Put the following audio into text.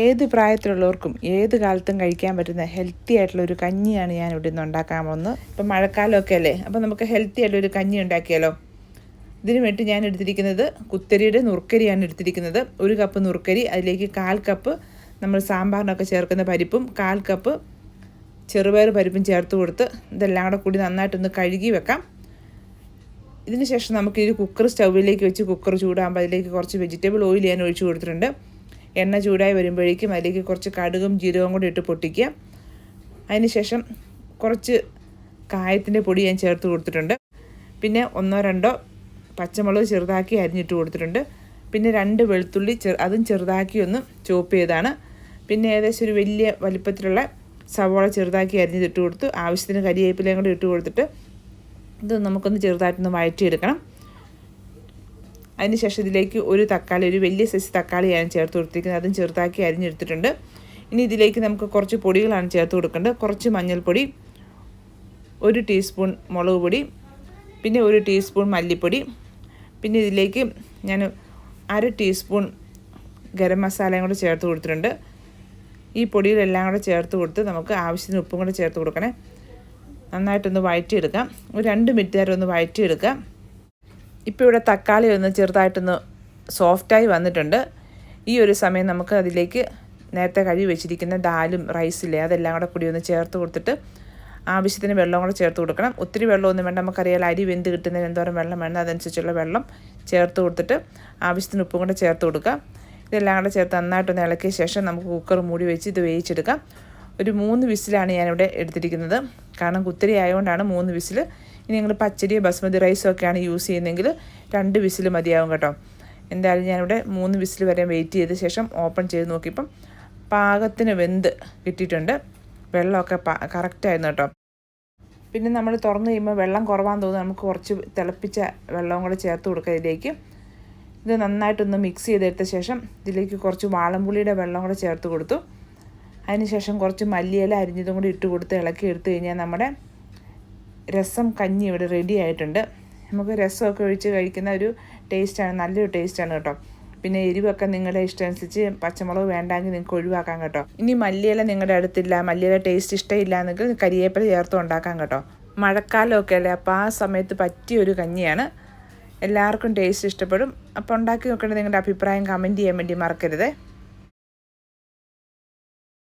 ഏത് പ്രായത്തിലുള്ളവർക്കും ഏത് കാലത്തും കഴിക്കാൻ പറ്റുന്ന ഹെൽത്തി ആയിട്ടുള്ള ഒരു കഞ്ഞിയാണ് ഞാൻ ഇവിടെ നിന്ന് ഉണ്ടാക്കാൻ പോകുന്നത്. ഇപ്പം മഴക്കാലമൊക്കെ അല്ലേ? അപ്പം നമുക്ക് ഹെൽത്തി ആയിട്ടുള്ള ഒരു കഞ്ഞി ഉണ്ടാക്കിയാലോ? ഇതിനു വേണ്ടി ഞാൻ എടുത്തിരിക്കുന്നത് കുത്തരിയുടെ നുറുക്കരിയാണ് എടുത്തിരിക്കുന്നത്. ഒരു കപ്പ് നുറുക്കരി അതിലേക്ക് കാൽ കപ്പ് നമ്മൾ സാമ്പാറിനൊക്കെ ചേർക്കുന്ന പരിപ്പും കാൽ കപ്പ് ചെറുപയർ പരിപ്പും ചേർത്ത് കൊടുത്ത് ഇതെല്ലാം കൂടെ കൂടി നന്നായിട്ടൊന്ന് കഴുകി വെക്കാം. ഇതിന് ശേഷം നമുക്ക് ഈ കുക്കർ സ്റ്റൗവിലേക്ക് വെച്ച് കുക്കർ ചൂടാകുമ്പോൾ അതിലേക്ക് കുറച്ച് വെജിറ്റബിൾ ഓയിൽ ഞാൻ ഒഴിച്ചു കൊടുത്തിട്ടുണ്ട്. എണ്ണ ചൂടായി വരുമ്പോഴേക്കും അതിലേക്ക് കുറച്ച് കടുകും ജീരകവും കൂടി ഇട്ട് പൊട്ടിക്കുക. അതിനുശേഷം കുറച്ച് കായത്തിന്റെ പൊടി ഞാൻ ചേർത്ത് കൊടുത്തിട്ടുണ്ട്. പിന്നെ ഒന്നോ രണ്ടോ പച്ചമുളക് ചെറുതാക്കി അരിഞ്ഞിട്ട് കൊടുത്തിട്ടുണ്ട്. പിന്നെ രണ്ട് വെളുത്തുള്ളി ചെറു അതും ചെറുതാക്കി ഒന്ന് ചോപ്പ് ചെയ്താണ്. പിന്നെ ഏകദേശം ഒരു വലിയ വലിപ്പത്തിലുള്ള സവോള ചെറുതാക്കി അരിഞ്ഞിട്ട് കൊടുത്തു ആവശ്യത്തിന് കരിയേപ്പിലയും കൂടി ഇട്ട് കൊടുത്തിട്ട് ഇത് നമുക്കൊന്ന് ചെറുതായിട്ടൊന്ന് വഴറ്റിയെടുക്കണം. അതിനുശേഷം ഇതിലേക്ക് ഒരു തക്കാളി ഒരു വലിയ സൈസ് ഞാൻ ചേർത്ത് കൊടുത്തിരിക്കുന്നത്. അതും ചെറുതാക്കി അരിഞ്ഞെടുത്തിട്ടുണ്ട്. ഇനി ഇതിലേക്ക് നമുക്ക് കുറച്ച് പൊടികളാണ് ചേർത്ത് കൊടുക്കേണ്ടത്. കുറച്ച് മഞ്ഞൾപ്പൊടി ഒരു ടീസ്പൂൺ മുളക് പൊടി പിന്നെ ഒരു ടീസ്പൂൺ മല്ലിപ്പൊടി. പിന്നെ ഇതിലേക്ക് ഞാൻ അര ടീസ്പൂൺ ഗരം മസാലയും കൂടെ ചേർത്ത് കൊടുത്തിട്ടുണ്ട്. ഈ പൊടികളെല്ലാം കൂടെ ചേർത്ത് കൊടുത്ത് നമുക്ക് ആവശ്യത്തിന് ഉപ്പും കൂടെ ചേർത്ത് കൊടുക്കണേ. നന്നായിട്ടൊന്ന് വഴറ്റിയെടുക്കാം. ഒരു രണ്ട് മിനിറ്റ് നേരം ഒന്ന് വഴറ്റിയെടുക്കാം. ഇപ്പോൾ ഇവിടെ തക്കാളി ഒന്ന് ചെറുതായിട്ടൊന്ന് സോഫ്റ്റായി വന്നിട്ടുണ്ട്. ഈ ഒരു സമയം നമുക്ക് അതിലേക്ക് നേരത്തെ കഴുകി വെച്ചിരിക്കുന്ന ദാലും റൈസില്ലേ അതെല്ലാം കൂടെ കൂടി ഒന്ന് ചേർത്ത് കൊടുത്തിട്ട് ആവശ്യത്തിന് വെള്ളം കൂടെ ചേർത്ത് കൊടുക്കണം. ഒത്തിരി വെള്ളമൊന്നും വേണ്ട. നമുക്കറിയാം അരി വെന്ത് കിട്ടുന്നതിന് എന്തോരം വെള്ളം വേണം. അതനുസരിച്ചുള്ള വെള്ളം ചേർത്ത് കൊടുത്തിട്ട് ആവശ്യത്തിന് ഉപ്പും കൂടെ ചേർത്ത് കൊടുക്കാം. ഇതെല്ലാം കൂടെ ചേർത്ത് നന്നായിട്ടൊന്ന് ഇളക്കിയ ശേഷം നമുക്ക് കുക്കർ മൂടി വെച്ച് ഇത് വേവിച്ചെടുക്കാം. ഒരു മൂന്ന് വിസിലാണ് ഞാനിവിടെ എടുത്തിരിക്കുന്നത്. കാരണം കുത്തിരി ആയതുകൊണ്ടാണ് മൂന്ന് വിസിൽ ഇനി നിങ്ങൾ പച്ചരിയോ ബസ്മതി റൈസോ ഒക്കെയാണ് യൂസ് ചെയ്യുന്നതെങ്കിൽ രണ്ട് വിസിൽ മതിയാവും കേട്ടോ. എന്തായാലും ഞാനിവിടെ മൂന്ന് വിസിൽ വരെ വെയിറ്റ് ചെയ്ത ശേഷം ഓപ്പൺ ചെയ്ത് നോക്കിയപ്പം പാകത്തിന് വെന്ത് കിട്ടിയിട്ടുണ്ട്. വെള്ളമൊക്കെ കറക്റ്റായിരുന്നു കേട്ടോ. പിന്നെ നമ്മൾ തുറന്നു കഴിയുമ്പോൾ വെള്ളം കുറവാന്ന് തോന്നുന്നു. നമുക്ക് കുറച്ച് തിളപ്പിച്ച വെള്ളവും കൂടെ ചേർത്ത് കൊടുക്കുക ഇതിലേക്ക്. ഇത് നന്നായിട്ടൊന്ന് മിക്സ് ചെയ്തെടുത്ത ശേഷം ഇതിലേക്ക് കുറച്ച് വാളംപുളിയുടെ വെള്ളം കൂടെ ചേർത്ത് കൊടുത്തു. അതിനുശേഷം കുറച്ച് മല്ലിയില അരിഞ്ഞതും കൂടി ഇട്ട് കൊടുത്ത് ഇളക്കി എടുത്തു കഴിഞ്ഞാൽ നമ്മുടെ രസം കഞ്ഞി ഇവിടെ റെഡി ആയിട്ടുണ്ട്. നമുക്ക് രസമൊക്കെ ഒഴിച്ച് കഴിക്കുന്ന ഒരു ടേസ്റ്റാണ് നല്ലൊരു ടേസ്റ്റാണ് കേട്ടോ. പിന്നെ എരിവൊക്കെ നിങ്ങളുടെ ഇഷ്ടമനുസരിച്ച് പച്ചമുളക് വേണ്ടെങ്കിൽ നിങ്ങൾക്ക് ഒഴിവാക്കാം കേട്ടോ. ഇനി മല്ലിയില നിങ്ങളുടെ അടുത്തില്ല. മല്ലിയില ടേസ്റ്റ് ഇഷ്ടമില്ല എന്നെങ്കിൽ കരിയേപ്പില ചേർത്ത് ഉണ്ടാക്കാം കേട്ടോ. മഴക്കാലമൊക്കെ അല്ലേ? അപ്പോൾ ആ സമയത്ത് പറ്റിയ ഒരു കഞ്ഞിയാണ്. എല്ലാവർക്കും ടേസ്റ്റ് ഇഷ്ടപ്പെടും. അപ്പോൾ ഉണ്ടാക്കി നോക്കേണ്ട നിങ്ങളുടെ അഭിപ്രായം കമന്റ് ചെയ്യാൻ വേണ്ടി മറക്കരുതേ.